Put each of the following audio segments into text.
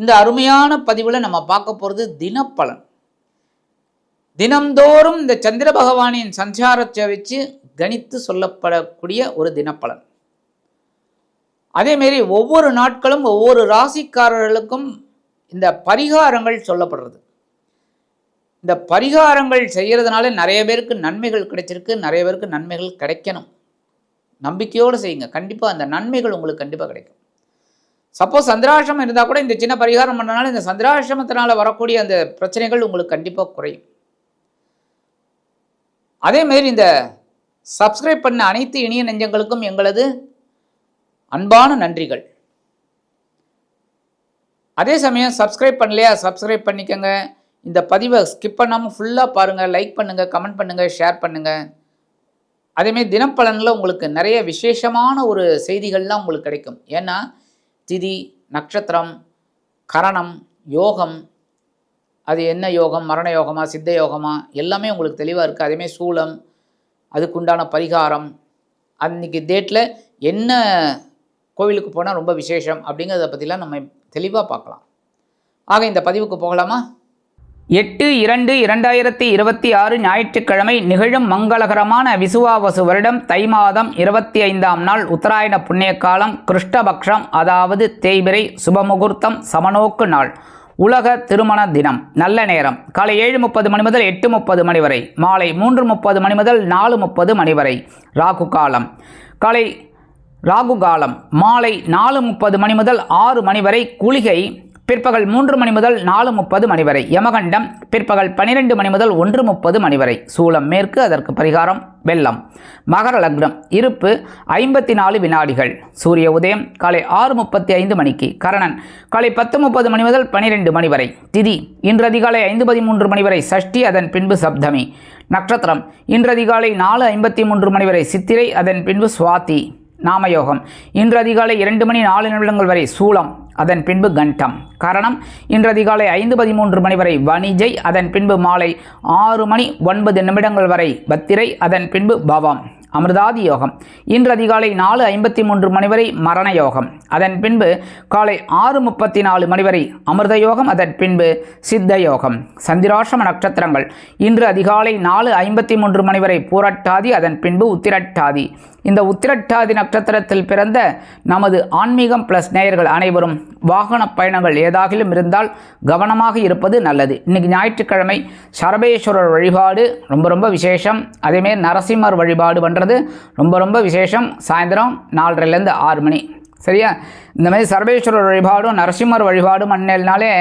இந்த அருமையான பதிவில் நம்ம பார்க்க போகிறது தினப்பலன். தினம்தோறும் இந்த சந்திர பகவானின் சஞ்சாரத்தை வச்சு கணித்து சொல்லப்படக்கூடிய ஒரு தினப்பலன். அதேமாரி ஒவ்வொரு நாட்களும் ஒவ்வொரு ராசிக்காரர்களுக்கும் இந்த பரிகாரங்கள் சொல்லப்படுறது. இந்த பரிகாரங்கள் செய்கிறதுனால நிறைய பேருக்கு நன்மைகள் கிடைச்சிருக்கு நிறைய பேருக்கு நன்மைகள் கிடைக்கணும். நம்பிக்கையோடு செய்யுங்க. கண்டிப்பாக அந்த நன்மைகள் உங்களுக்கு கண்டிப்பாக கிடைக்கும். சப்போஸ் சந்திராசிரமம் இருந்தால் கூட இந்த சின்ன பரிகாரம் பண்ணனால இந்த சந்திராசிரமத்தினால வரக்கூடிய அந்த பிரச்சனைகள் உங்களுக்கு கண்டிப்பாக குறையும். அதே மாதிரி இந்த சப்ஸ்கிரைப் பண்ண அனைத்து இனிய நெஞ்சங்களுக்கும் எங்களது அன்பான நன்றிகள். அதே சமயம் சப்ஸ்கிரைப் பண்ணலையா? சப்ஸ்கிரைப் பண்ணிக்கோங்க. இந்த பதிவை ஸ்கிப் பண்ணாமல் ஃபுல்லாக பாருங்கள் லைக் பண்ணுங்கள் கமெண்ட் பண்ணுங்கள் ஷேர் பண்ணுங்கள் அதேமாரி தினப்பலனில் உங்களுக்கு நிறைய விசேஷமான ஒரு செய்திகள்லாம் உங்களுக்கு கிடைக்கும். ஏன்னா திதி நட்சத்திரம் கரணம் யோகம். அது என்ன யோகம்? மரண யோகமா? சித்த யோகமா? எல்லாமே உங்களுக்கு தெளிவாக இருக்குது அதேமாதிரி சூலம் அதுக்குண்டான பரிகாரம். அன்றைக்கி டேட்டில் என்ன கோவிலுக்கு போனால் ரொம்ப விசேஷம் அப்படிங்கிறத பற்றிலாம் நம்ம தெளிவாக பார்க்கலாம். ஆக இந்த பதிவுக்கு போகலாமா? எட்டு இரண்டு இரண்டாயிரத்தி இருபத்தி ஆறு ஞாயிற்றுக்கிழமை நிகழும் மங்களகரமான விசுவாவசு வருடம் தை மாதம் இருபத்தி ஐந்தாம் நாள் உத்தராயண புண்ணிய காலம் கிருஷ்ணபக்ஷம் அதாவது தேய்பிரை சுபமுகூர்த்தம் சமநோக்கு நாள். உலக திருமண தினம். நல்ல நேரம். காலை ஏழு முப்பது மணி முதல் எட்டு முப்பது மணி வரை. மாலை மூன்று முப்பது மணி முதல் நாலு முப்பது மணி வரை. ராகு காலம். காலை ராகு காலம். மாலை நாலு முப்பது மணி முதல் ஆறு மணி வரை குளிகை பிற்பகல் மூன்று மணி முதல் நாலு முப்பது மணி வரை. யமகண்டம் பிற்பகல் பனிரெண்டு மணி முதல் ஒன்று முப்பது மணி வரை. சூலம் மேற்கு அதற்கு பரிகாரம் வெள்ளம். மகர லக்னம் இருப்பு ஐம்பத்தி நாலு வினாடிகள். சூரிய உதயம் காலை ஆறு முப்பத்தி ஐந்து மணிக்கு. கரணன் காலை பத்து முப்பது மணி முதல் பனிரெண்டு மணி வரை. திதி இன்று அதிகாலை ஐந்து பதிமூன்று மணி வரை. சஷ்டி அதன் பின்பு சப்தமி. நட்சத்திரம் இன்று அதிகாலை நாலு ஐம்பத்தி மூன்று மணி வரை. சித்திரை அதன் பின்பு சுவாதி. நாமயோகம். இன்று அதிகாலை இரண்டு மணி நாலு நிமிடங்கள் வரை சூலம் அதன் பின்பு கண்டம். காரணம் இன்று அதிகாலை ஐந்து பதிமூன்று மணி வரை வணிஜை அதன் பின்பு மாலை ஆறு மணி ஒன்பது நிமிடங்கள் வரை பத்திரை அதன் பின்பு பவம். அமிர்தாதி யோகம் இன்று அதிகாலை நாலு ஐம்பத்தி மூன்று மணி வரை மரண யோகம் அதன் பின்பு காலை ஆறு முப்பத்தி நாலு மணி வரை அமிர்த யோகம் அதன் பின்பு சித்த யோகம் சந்திராசிரம நட்சத்திரங்கள். இன்று அதிகாலை நாலு ஐம்பத்தி மூன்று மணி வரை பூரட்டாதி அதன் பின்பு உத்திரட்டாதி. இந்த உத்திரட்டாதி நட்சத்திரத்தில் பிறந்த நமது ஆன்மீகம் பிளஸ் நேயர்கள் அனைவரும் வாகன பயணங்கள் ஏதாகிலும் இருந்தால் கவனமாக இருப்பது நல்லது. இன்னைக்கு ஞாயிற்றுக்கிழமை சரபேஸ்வரர் வழிபாடு ரொம்ப ரொம்ப விசேஷம். அதேமாரி நரசிம்மர் வழிபாடு பண்ணுறது ரொம்ப ரொம்ப விசேஷம். சாயந்தரம் நாலரைலேருந்து ஆறு மணி. சரியா? இந்த மாதிரி சர்வேஸ்வரர் வழிபாடும் நரசிம்மர் வழிபாடும் அண்ணல்னாலே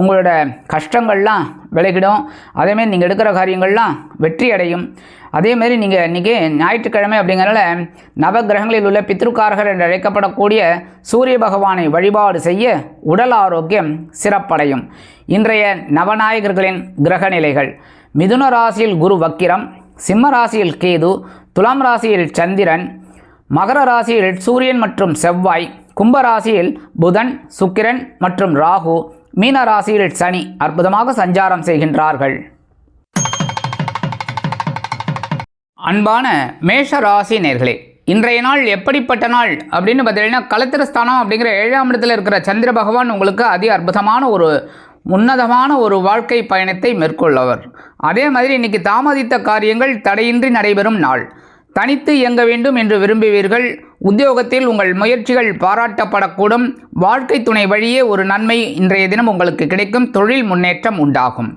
உங்களோட கஷ்டங்கள்லாம் விலகிடும். அதேமாரி நீங்கள் எடுக்கிற காரியங்கள்லாம் வெற்றி அடையும். அதேமாரி நீங்கள் இன்றைக்கி ஞாயிற்றுக்கிழமை அப்படிங்கிறனால நவகிரகங்களில் உள்ள பித்ருக்காரகர் என்று அழைக்கப்படக்கூடிய சூரிய பகவானை வழிபாடு செய்ய உடல் ஆரோக்கியம் சிறப்படையும். இன்றைய நவநாயகர்களின் கிரக நிலைகள் மிதுன ராசியில் குரு வக்கிரம் சிம்ம ராசியில் கேது துலாம் ராசியில் சந்திரன் மகர ராசியில் சூரியன் மற்றும் செவ்வாய் கும்ப ராசியில் புதன் சுக்கிரன் மற்றும் ராகு மீன ராசியில் சனி அற்புதமாக சஞ்சாரம் செய்கின்றார்கள். அன்பான மேஷ ராசி நேர்களே இன்றைய நாள் எப்படிப்பட்ட நாள் அப்படின்னு பார்த்தீங்கன்னா கலத்திரஸ்தானம் அப்படிங்கிற ஏழாம் இடத்துல இருக்கிற சந்திர பகவான் உங்களுக்கு அதி அற்புதமான ஒரு உன்னதமான ஒரு வாழ்க்கை பயணத்தை மேற்கொள்ளவர். அதே மாதிரி இன்னைக்கு தாமதித்த காரியங்கள் தடையின்றி நடைபெறும் நாள். தனித்து இயங்க வேண்டும் என்று விரும்புவீர்கள். உத்தியோகத்தில் உங்கள் முயற்சிகள் பாராட்டப்படக்கூடும். வாழ்க்கை துணை வழியே ஒரு நன்மை இன்றைய தினம் உங்களுக்கு கிடைக்கும். தொழில் முன்னேற்றம் உண்டாகும்.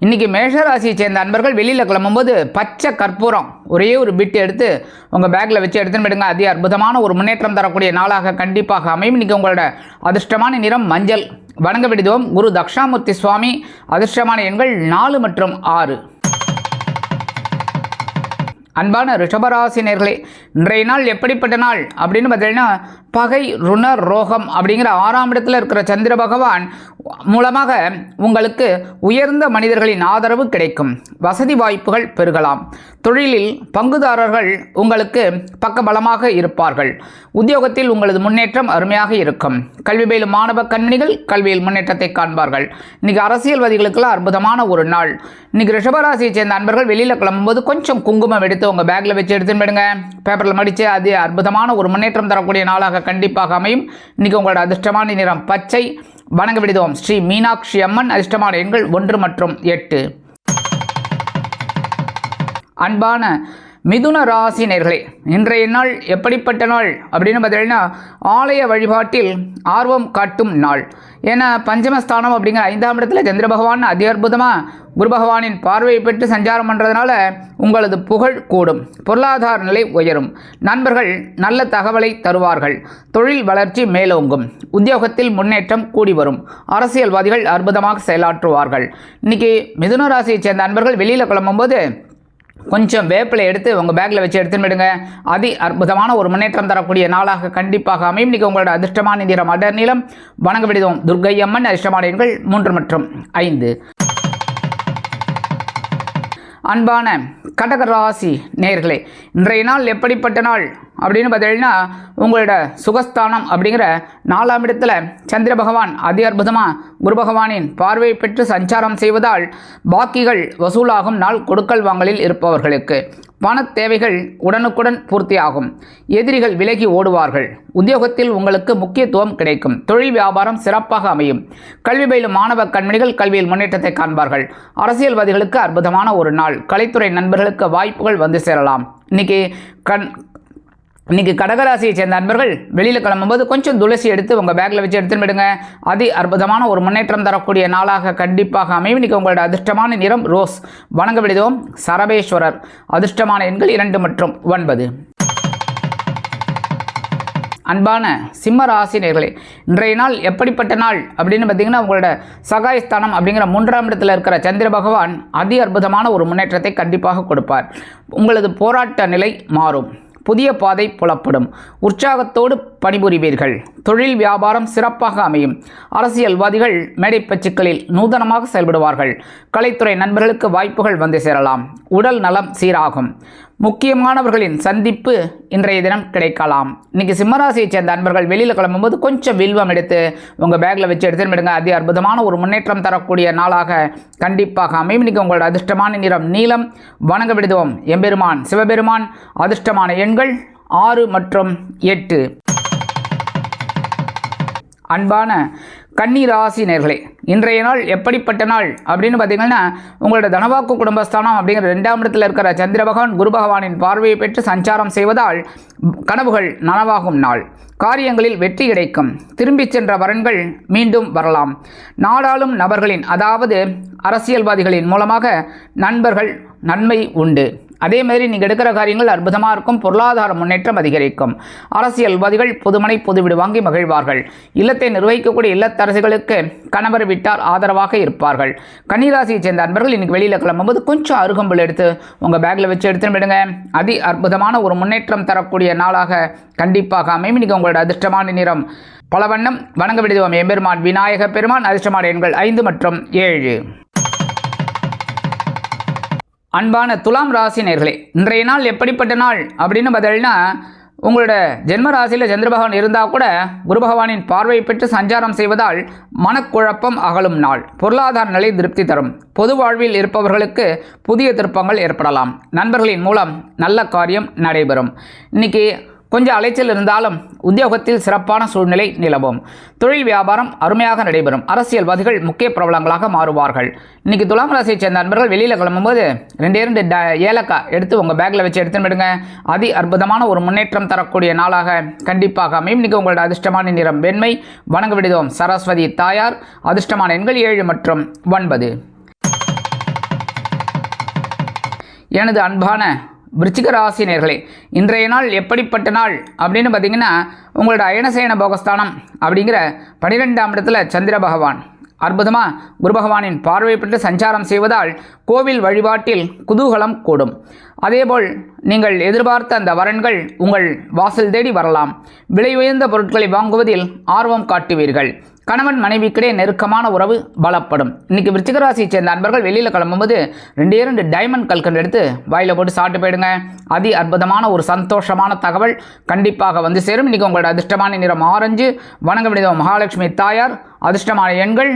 இன்றைக்கி மேஷராசியை சேர்ந்த அன்பர்கள் வெளியில் கிளம்பும்போது பச்சை கற்பூரம் ஒரே ஒரு பிட்டு எடுத்து உங்கள் பேக்கில் வச்சு எடுத்துன்னு போயிடுங்க. அதி அற்புதமான ஒரு முன்னேற்றம் தரக்கூடிய நாளாக கண்டிப்பாக அமையும். இன்றைக்கி உங்களோட அதிர்ஷ்டமான நிறம் மஞ்சள். வணங்க விடுதோம். குரு தக்ஷாமூர்த்தி சுவாமி அதிர்ஷ்டமான எண்கள் நாலு மற்றும் ஆறு. அன்பான ரிஷபராசினியர்களே இன்றைய நாள் எப்படிப்பட்ட நாள்? அப்படின்னு பார்த்தீங்கன்னா பகை ருண ரோகம் அப்படிங்கிற ஆறாம் இடத்துல இருக்கிற சந்திர பகவான் மூலமாக உங்களுக்கு உயர்ந்த மனிதர்களின் ஆதரவு கிடைக்கும். வசதி வாய்ப்புகள் பெருகலாம். தொழிலில் பங்குதாரர்கள் உங்களுக்கு பக்கபலமாக இருப்பார்கள். உத்தியோகத்தில் உங்களது முன்னேற்றம் அருமையாக இருக்கும். கல்வி பயிலும் மாணவ கண்மணிகள் கல்வியில் முன்னேற்றத்தை காண்பார்கள். இன்னைக்கு அரசியல்வாதிகளுக்கெல்லாம் அற்புதமான ஒரு நாள். இன்னைக்கு ரிஷபராசியை சேர்ந்த அன்பர்கள் வெளியில் கிளம்பும்போது கொஞ்சம் குங்குமம் எடுத்து உங்கள் பேக்கில் வச்சு எடுத்துன்னு போயிடுங்க. பேப்பரில் மடித்து அது அற்புதமான ஒரு முன்னேற்றம் தரக்கூடிய நாளாக கண்டிப்பாக அமையும். இன்றைக்கி உங்களோட அதிர்ஷ்டமான நிறம் பச்சை. வணங்க விடுதோம். ஸ்ரீ மீனாட்சி அம்மன் அதிர்ஷ்டமான எண்கள் ஒன்று மற்றும் எட்டு. அன்பான மிதுன ராசி நேர்களே இன்றைய நாள் எப்படிப்பட்ட நாள் அப்படின்னு பார்த்தீங்கன்னா ஆலய வழிபாட்டில் ஆர்வம் காட்டும் நாள். ஏன்னா பஞ்சமஸ்தானம் அப்படிங்கிற ஐந்தாம் இடத்துல சந்திர பகவான் அதி அற்புதமாக குரு பகவானின் பார்வையை பெற்று சஞ்சாரம் பண்ணுறதுனால உங்களது புகழ் கூடும். பொருளாதார நிலை உயரும். நண்பர்கள் நல்ல தகவலை தருவார்கள். தொழில் வளர்ச்சி மேலோங்கும். உத்தியோகத்தில் முன்னேற்றம் கூடி வரும். அரசியல்வாதிகள் அற்புதமாக செயலாற்றுவார்கள். இன்னைக்கு மிதுன ராசியைச் சேர்ந்த நண்பர்கள் வெளியில் கிளம்பும்போது கொஞ்சம் வேப்பிலை எடுத்து உங்கள் பேக்கில் வச்சு எடுத்துன்னு விடுங்க அதி அற்புதமான ஒரு முன்னேற்றம் தரக்கூடிய நாளாக கண்டிப்பாக அமையும். இன்றைக்கி உங்களோட அதிர்ஷ்டமான நிறம் அடர் நீளம். வணங்க விடுதோம் துர்கை அம்மன் அதிர்ஷ்டமான எண்கள் மூன்று மற்றும் ஐந்து. அன்பான கடகராசி நேர்களே இன்றைய நாள் எப்படிப்பட்ட நாள் அப்படின்னு பார்த்தீங்கன்னா உங்களோட சுகஸ்தானம் அப்படிங்கிற நாலாம் இடத்துல சந்திர பகவான் அதி அற்புதமாக குரு பகவானின் பார்வை பெற்று சஞ்சாரம் செய்வதால் பாக்கிகள் வசூலாகும் நாள் கொடுக்கல் வாங்கலில் இருப்பவர்களுக்கு. பண தேவைகள் உடனுக்குடன் பூர்த்தியாகும். எதிரிகள் விலகி ஓடுவார்கள். உத்தியோகத்தில் உங்களுக்கு முக்கியத்துவம் கிடைக்கும். தொழில் வியாபாரம் சிறப்பாக அமையும். கல்வி பயிலும் மாணவ கண்மணிகள் கல்வியில் முன்னேற்றத்தை காண்பார்கள். அரசியல்வாதிகளுக்கு அற்புதமான ஒரு நாள். கலைத்துறை நண்பர்களுக்கு வாய்ப்புகள் வந்து சேரலாம். இன்னைக்கு கண் இன்றைக்கி கடகராசியை சேர்ந்த அன்பர்கள் வெளியில் கிளம்பும்போது கொஞ்சம் துளசி எடுத்து உங்கள் பேக்கில் வச்சு எடுத்துன்னு விடுங்க அதி அற்புதமான ஒரு முன்னேற்றம் தரக்கூடிய நாளாக கண்டிப்பாக அமையும். இன்றைக்கி உங்களோட அதிர்ஷ்டமான நிறம் ரோஸ். வணங்க விடுதோம் சரபேஸ்வரர். அதிர்ஷ்டமான எண்கள் இரண்டு மற்றும் ஒன்பது. அன்பான சிம்ம ராசினியர்களே இன்றைய நாள் எப்படிப்பட்ட நாள் அப்படின்னு பார்த்தீங்கன்னா உங்களோட சகாயஸ்தானம் அப்படிங்கிற மூன்றாம் இடத்தில் இருக்கிற சந்திர பகவான் அதி அற்புதமான ஒரு முன்னேற்றத்தை கண்டிப்பாக கொடுப்பார். உங்களது போராட்ட நிலை மாறும். புதிய பாதை புலப்படும். உற்சாகத்தோடு பணிபுரிவீர்கள். தொழில் வியாபாரம் சிறப்பாக அமையும். அரசியல்வாதிகள் மேடை மேடைப்பச்சுக்களில் நூதனமாக செயல்படுவார்கள். கலைத்துறை நண்பர்களுக்கு வாய்ப்புகள் வந்து சேரலாம். உடல் நலம் சீராகும். முக்கியமானவர்களின் சந்திப்பு இன்றைய தினம் கிடைக்கலாம். இன்னைக்கு சிம்மராசியை சேர்ந்த அன்பர்கள் வெளியில் கிளம்பும்போது கொஞ்சம் வில்வம் எடுத்து உங்கள் பேக்கில் வச்சு எடுத்துன்னு விடுங்க அதி அற்புதமான ஒரு முன்னேற்றம் தரக்கூடிய நாளாக கண்டிப்பாக அமையும். இன்றைக்கி உங்களோட அதிர்ஷ்டமான நிறம் நீளம் வணங்க விடுதுவோம் எம்பெருமான் சிவபெருமான் அதிர்ஷ்டமான எண்கள் ஆறு மற்றும் எட்டு. அன்பான கன்னிராசி நேர்களே இன்றைய நாள் எப்படிப்பட்ட நாள் அப்படின்னு பார்த்தீங்கன்னா உங்களோட தனவாக்கு குடும்பஸ்தானம் அப்படிங்கிற ரெண்டாம் இடத்தில் இருக்கிற சந்திர பகவான் குரு பகவானின் பார்வையை பெற்று சஞ்சாரம் செய்வதால் கனவுகள் நனவாகும் நாள். காரியங்களில் வெற்றி கிடைக்கும். திரும்பிச் சென்ற வரன்கள் மீண்டும் வரலாம். நாடாளும் நபர்களின் அதாவது அரசியல்வாதிகளின் மூலமாக நண்பர்கள் நன்மை உண்டு. அதே மாதிரி நீங்கள் எடுக்கிற காரியங்கள் அற்புதமாக இருக்கும் பொருளாதார முன்னேற்றம் அதிகரிக்கும். அரசியல்வாதிகள் புதுமனை புதுவிடு வாங்கி மகிழ்வார்கள். இல்லத்தை நிர்வகிக்கக்கூடிய இல்லத்தரசிகளுக்கு கணவர் விட்டார் ஆதரவாக இருப்பார்கள். கன்னிராசியைச் சேர்ந்த அன்பர்கள் இன்னைக்கு வெளியில் கிளம்பும்போது கொஞ்சம் அருகம்புல் எடுத்து உங்கள் பேக்கில் வச்சு எடுத்துன்னு விடுங்க அதி அற்புதமான ஒரு முன்னேற்றம் தரக்கூடிய நாளாக கண்டிப்பாக அமையும். இன்னைக்கு உங்களோட அதிர்ஷ்டமான நிறம் பல வண்ணம் வணங்க விடுவோம். எம்பெருமான் விநாயக பெருமான் அதிர்ஷ்டமான எண்கள் ஐந்து மற்றும் ஏழு. அன்பான துலாம் ராசி நேர்களே இன்றைய நாள் எப்படிப்பட்ட நாள் அப்படின்னு பார்த்தீங்கன்னா உங்களோட ஜென்ம ராசியில் சந்திர பகவான் இருந்தால் கூட குரு பகவானின் பார்வையை பெற்று சஞ்சாரம் செய்வதால் மனக்குழப்பம் அகலும் நாள். பொருளாதார நிலை திருப்தி தரும். பொது வாழ்வில் இருப்பவர்களுக்கு புதிய திருப்பங்கள் ஏற்படலாம். நண்பர்களின் மூலம் நல்ல காரியம் நடைபெறும். இன்னைக்கு கொஞ்சம் அலைச்சல் இருந்தாலும் உத்தியோகத்தில் சிறப்பான சூழ்நிலை நிலவும். தொழில் வியாபாரம் அருமையாக நடைபெறும். அரசியல்வாதிகள் முக்கிய பிரபலங்களாக மாறுவார்கள். இன்னைக்கு துலாம் ராசியை சேர்ந்த நண்பர்கள் வெளியில் கிளம்பும்போது ரெண்டே ரெண்டு ட ஏலக்காய் எடுத்து உங்கள் பேக்கில் வச்சு எடுத்துன்னு விடுங்க அதி அற்புதமான ஒரு முன்னேற்றம் தரக்கூடிய நாளாக கண்டிப்பாக அமையும். இன்றைக்கி உங்களோட அதிர்ஷ்டமான நிறம் வெண்மை. வணங்க விடுதோம். சரஸ்வதி தாயார். அதிர்ஷ்டமான எண்கள் ஏழு மற்றும் ஒன்பது. எனது அன்பான விருச்சிக ராசி நேர்களே இன்றைய நாள் எப்படிப்பட்ட நாள் அப்படின்னு பார்த்தீங்கன்னா உங்களோட அயனசேன போகஸ்தானம் அப்படிங்கிற பனிரெண்டாம் இடத்துல சந்திர பகவான். அற்புதமாக குரு பகவானின் பார்வை பெற்று சஞ்சாரம் செய்வதால் கோவில் வழிபாட்டில் குதூகலம் கூடும். அதேபோல் நீங்கள் எதிர்பார்த்த அந்த வரன்கள் உங்கள் வாசல் தேடி வரலாம். விலை உயர்ந்த பொருட்களை வாங்குவதில் ஆர்வம் காட்டுவீர்கள். கணவன் மனைவிக்கிடையே நெருக்கமான உறவு பலப்படும். இன்னைக்கு விருச்சிக ராசியை சேர்ந்த அன்பர்கள் வெளியில் கிளம்பும்போது ரெண்டே ரெண்டு டைமண்ட் கல்கண்டு எடுத்து வாயில் போட்டு சாப்பிட்டு போயிடுங்க. அதி அற்புதமான ஒரு சந்தோஷமான தகவல் கண்டிப்பாக வந்து சேரும். இன்னைக்கு உங்களோட அதிர்ஷ்டமான நிறம் ஆரஞ்சு. வணங்க வேண்டிய மகாலட்சுமி தாயார். அதிர்ஷ்டமான எண்கள்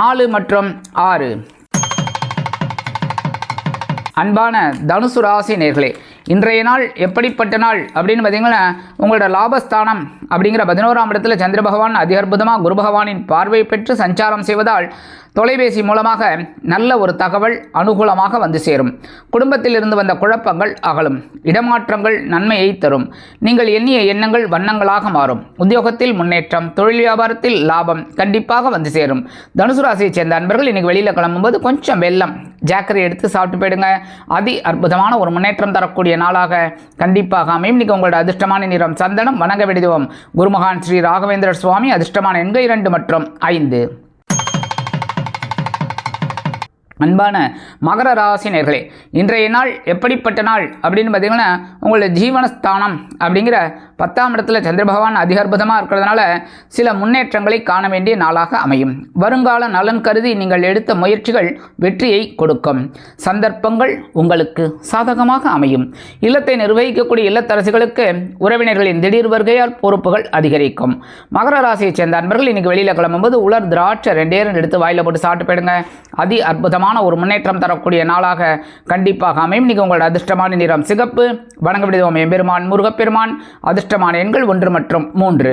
நாலு மற்றும் ஆறு. அன்பான தனுசு ராசி நேர்களே இன்றைய நாள் எப்படிப்பட்ட நாள் அப்படின்னு பார்த்தீங்கன்னா உங்களோட லாபஸ்தானம் அப்படிங்கிற பதினோராம் இடத்துல சந்திர பகவான் அதி அற்புதமாக குரு பகவானின் பார்வை பெற்று சஞ்சாரம் செய்வதால் தொலைபேசி மூலமாக நல்ல ஒரு தகவல் அனுகூலமாக வந்து சேரும். குடும்பத்தில் இருந்து வந்த குழப்பங்கள் அகலும். இடமாற்றங்கள் நன்மையை தரும். நீங்கள் எண்ணிய எண்ணங்கள் வண்ணங்களாக மாறும். உத்தியோகத்தில் முன்னேற்றம் தொழில் வியாபாரத்தில் லாபம் கண்டிப்பாக வந்து சேரும். தனுசு ராசியைச் சேர்ந்த அன்பர்கள் இன்னைக்கு வெளியில் கிளம்பும்போது கொஞ்சம் வெள்ளம். ஜாக்கரி எடுத்து சாப்பிட்டு போயிடுங்க. அதி அற்புதமான ஒரு முன்னேற்றம் தரக்கூடிய நாளாக கண்டிப்பாக அமையும். இன்னைக்கு உங்களோட அதிர்ஷ்டமான நிறம் சந்தனம் வணங்க விடுதுவோம் குருமகான் ஸ்ரீ ராகவேந்திர சுவாமி அதிர்ஷ்டமான எண்கள் இரண்டு மற்றும் ஐந்து. அன்பான மகர ராசி நேர்களே இன்றைய நாள் எப்படிப்பட்ட நாள் அப்படின்னு பார்த்தீங்கன்னா உங்களுடைய ஜீவனஸ்தானம் அப்படிங்கிற பத்தாம் இடத்துல சந்திர பகவான் இருக்கிறதுனால சில முன்னேற்றங்களை காண வேண்டிய நாளாக அமையும். வருங்கால நலன் கருதி நீங்கள் எடுத்த முயற்சிகள் வெற்றியை கொடுக்கும். சந்தர்ப்பங்கள் உங்களுக்கு சாதகமாக அமையும். இல்லத்தை நிர்வகிக்கக்கூடிய இல்லத்தரசிகளுக்கு உறவினர்களின் திடீர் வருகையால் பொறுப்புகள் அதிகரிக்கும். மகர ராசியைச் சேர்ந்த அன்பர்கள் இன்னைக்கு வெளியில் கிளம்பும்போது உலர் திராட்சை ரெண்டே ரெண்டு எடுத்து வாயில போட்டு சாப்பிட்டு போயிடுங்க. அதி அற்புதமான ஒரு முன்னேற்றம் தரக்கூடிய நாளாக கண்டிப்பாக அமையும். இன்னைக்கு உங்களோட அதிர்ஷ்டமான நிறம் சிகப்பு. வணங்க விடுவோம். எம்பெருமான் முருகப்பெருமான். அதிர்ஷ்டமான எண்கள் ஒன்று மற்றும் மூன்று.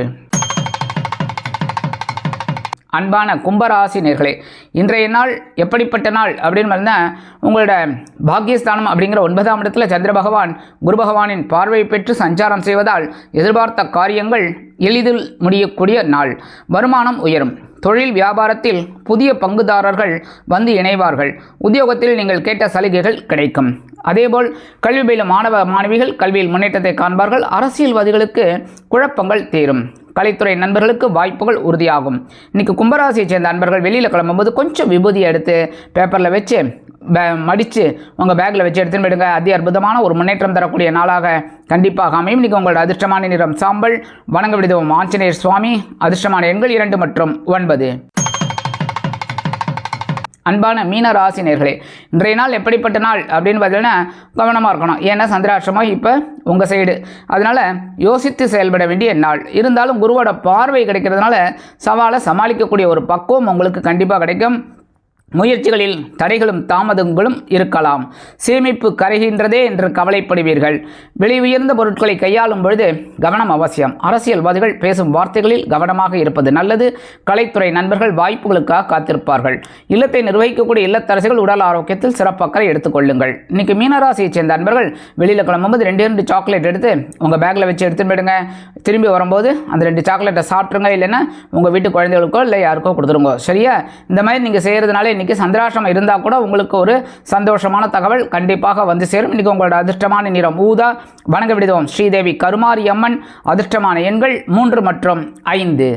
அன்பான கும்பராசி நேர்களே இன்றைய நாள் எப்படிப்பட்ட நாள் அப்படின்னு பார்த்தா உங்களோட பாக்கியஸ்தானம் அப்படிங்கிற ஒன்பதாம் இடத்துல சந்திர பகவான் குரு பகவானின் பார்வை பெற்று சஞ்சாரம் செய்வதால் எதிர்பார்த்த காரியங்கள் எளிதில் முடியக்கூடிய நாள். வருமானம் உயரும். தொழில் வியாபாரத்தில் புதிய பங்குதாரர்கள் வந்து இணைவார்கள். உத்தியோகத்தில் நீங்கள் கேட்ட சலுகைகள் கிடைக்கும். அதேபோல் கல்வி பயிலும் மாணவ மாணவிகள் கல்வியில் முன்னேற்றத்தை காண்பார்கள். அரசியல்வாதிகளுக்கு குழப்பங்கள் தீரும். கலைத்துறை நண்பர்களுக்கு வாய்ப்புகள் உறுதியாகும். இன்றைக்கி கும்பராசியை சேர்ந்த நண்பர்கள் வெளியில் கிளம்பும்போது கொஞ்சம் விபூதியை எடுத்து பேப்பரில் வச்சு மடித்து உங்கள் பேக்கில் வச்சு எடுத்துன்னு போயிடுங்க. அதி அற்புதமான ஒரு முன்னேற்றம் தரக்கூடிய நாளாக கண்டிப்பாக அமையும். இன்றைக்கி உங்களோட அதிர்ஷ்டமான நிறம் சாம்பல். வணங்க விடுதோம் ஆஞ்சநேயர் சுவாமி. அதிர்ஷ்டமான எண்கள் இரண்டு மற்றும் ஒன்பது. அன்பான மீன ராசினியர்களே இன்றைய நாள் எப்படிப்பட்ட நாள் அப்படின்னு பார்த்தீங்கன்னா கவனமாக இருக்கணும். ஏன்னா சந்திராஷ்டமம் இப்போ உங்கள் சைடு அதனால் யோசித்து செயல்பட வேண்டிய நாள். இருந்தாலும் குருவோட பார்வை கிடைக்கிறதுனால சவாலை சமாளிக்கக்கூடிய ஒரு பக்குவம் உங்களுக்கு கண்டிப்பாக கிடைக்கும். முயற்சிகளில் தடைகளும் தாமதங்களும் இருக்கலாம். சேமிப்பு கரைகின்றதே என்று கவலைப்படுவீர்கள். விலை உயர்ந்த பொருட்களை கையாளும் பொழுது கவனம் அவசியம். அரசியல்வாதிகள் பேசும் வார்த்தைகளில் கவனமாக இருப்பது நல்லது. கலைத்துறை நண்பர்கள் வாய்ப்புகளுக்காக காத்திருப்பார்கள். இல்லத்தை நிர்வகிக்கக்கூடிய இல்லத்தரசிகள் உடல் ஆரோக்கியத்தில் சிறப்பக்கறை எடுத்துக்கொள்ளுங்கள் இன்னைக்கு மீனராசியைச் சேர்ந்த நண்பர்கள் வெளியில் கிளம்பும்போது ரெண்டு ரெண்டு சாக்லேட் எடுத்து உங்கள் பேக்கில் வச்சு எடுத்துன்னு போயிடுங்க. திரும்பி வரும்போது அந்த ரெண்டு சாக்லேட்டை சாப்பிட்ருங்க இல்லைன்னா உங்கள் வீட்டு குழந்தைகளுக்கோ இல்லை யாருக்கோ கொடுத்துருங்க. சரியா? இந்த மாதிரி நீங்கள் செய்கிறதுனால இன்றைக்கி சந்திராஷ்டிரமம் இருந்தால் கூட உங்களுக்கு ஒரு சந்தோஷமான தகவல் கண்டிப்பாக வந்து சேரும். இன்றைக்கி உங்களோட அதிர்ஷ்டமான நிறம் ஊதா. வணங்க விடுதோம். ஸ்ரீதேவி கருமாரி அம்மன் அதிர்ஷ்டமான எண்கள் மூன்று மற்றும் ஐந்து.